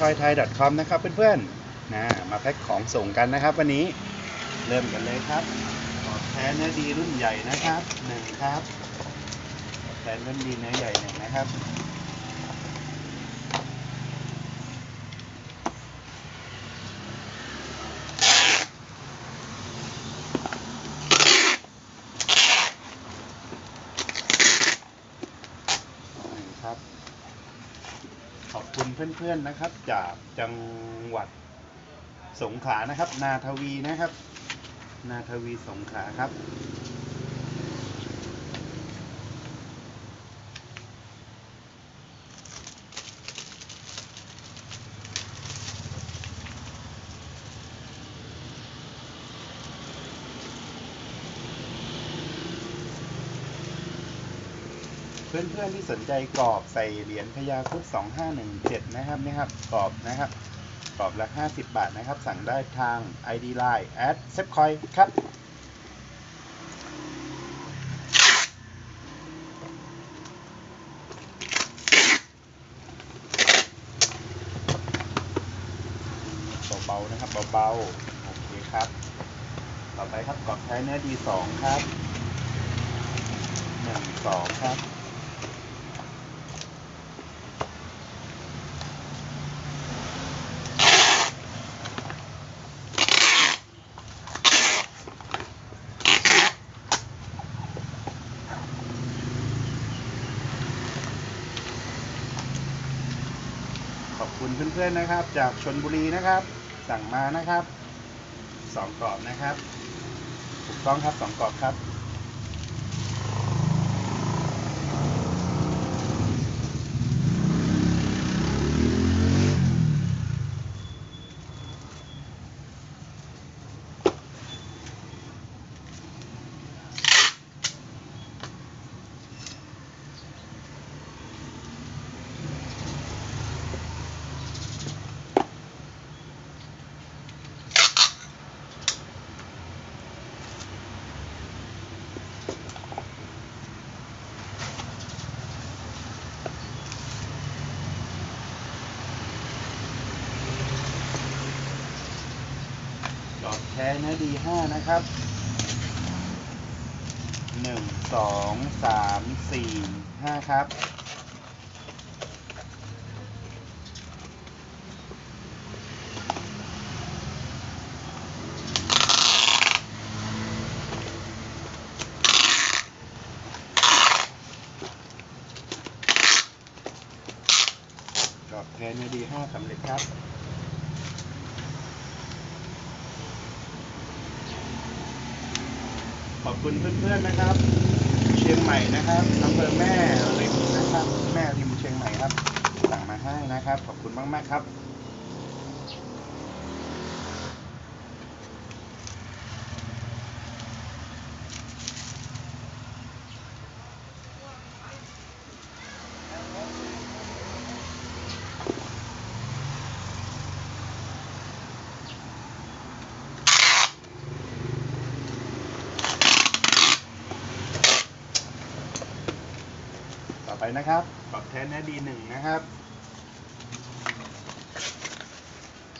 t o y t h a i c o m นะครับเพื่อนๆนะมาแพ็คของส่งกันนะครับ วันนี้เริ่มกันเลยครับขอแท้เนื้อดีรุ่นใหญ่นะครับหนึ่งครับแท้รุ่นดีเนื้อใหญ่หนึ่งนะครับนี่ครับ อบคุณเพื่อนๆนะครับ จากจังหวัดสงขลานะครับ นาทวีนะครับ นาทวีสงขลาครับ เพื่อนๆที่สนใจกรอบใส่เหรียญพญาครุด2517 นะครับนี่ครับกรอบนะครับกรอบละ50 บาทนะครับ สั่งได้ทาง ID Line at s e p c o i ครับเบาๆนะครับเบาๆโอเคครับ ต่อไปครับกรอบแท้เนื้อดีสองครับหนึ่งสองครับ คุณเพื่อนๆนะครับ จากชนบุรีนะครับ สั่งมานะครับสองกรอบนะครับ ถูกต้องครับสองกรอบครับ แท้เนื้อดีห้านะครับหนึ่งสองสามสี่ห้าครับกรอบแท้เนื้อดีห้าสำเร็จครับ ขอบคุณเพื่อนๆนะครับ เชียงใหม่นะครับอำเภอแม่ริมนะครับ แม่ริมเชียงใหม่ครับ สั่งมาให้นะครับ ขอบคุณมากๆครับ นะครับกรอบแท้เนื้ดีหนึ่งนะครับ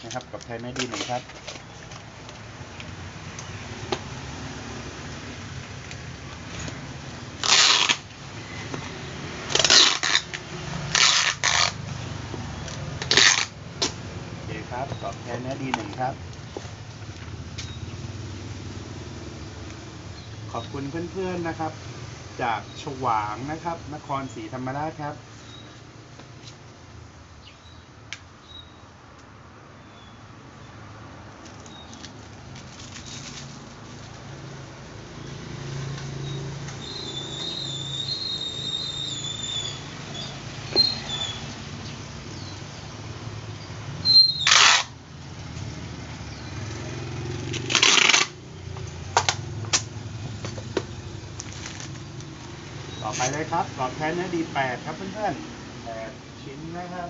นะครับกรอบแท้เนื้ดีหนึ่งครับโอเคครับกรอบแท้เนื้อดีหนึ่งครับ ขอบคุณเพื่อนๆนะครับ จากฉวางนะครับ นครศรีธรรมราชครับ ต่อไปเลยครับหลอดแทนเนื้อดีแปดครับเพื่อนๆแปดชิ้นนะครับ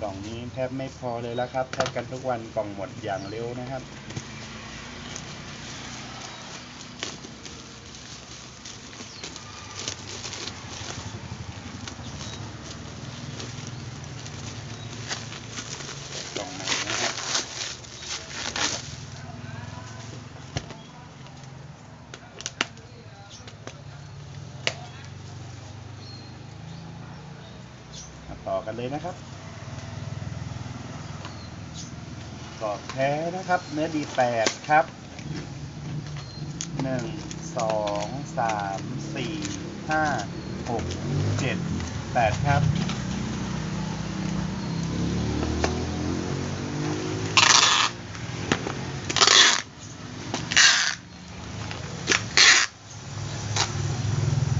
กล่องนี้แทบไม่พอเลยแล้วครับแทบกันทุกวันกล่องหมดอย่างเร็วนะครับ มาต่อ กันเลยนะครับกรอบแท้นะครับ เนื้อดีแปดครับหนึ่งสองสามสี่ห้าหกเจ็ดแปดครับ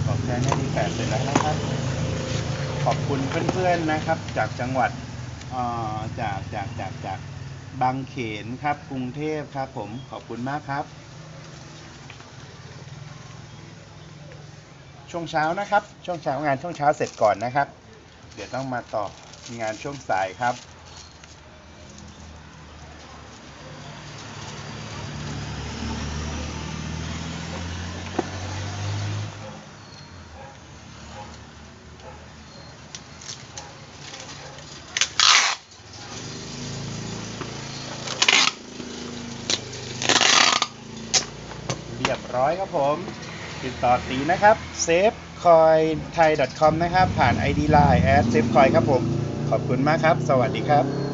ขอบแทนให้ดีแปดเสร็จแล้วนะครับ ข อบคุณเพื่อนๆนะครับ จากจังหวัดจากจากจากจากบางเขนครับกรุงเทพครับ ผมขอบคุณมากครับ ช่วงเช้านะครับ ช่วงเช้างานช่วงเช้าเสร็จก่อนนะครับ เดี๋ยวต้องมาต่องานช่วงสายครับ เร้อยครับผม ติดต่อตีนะครับ safecoin thai com นะครับ ผ่าน ID Line แอด safecoin ครับผม ขอบคุณมากครับ สวัสดีครับ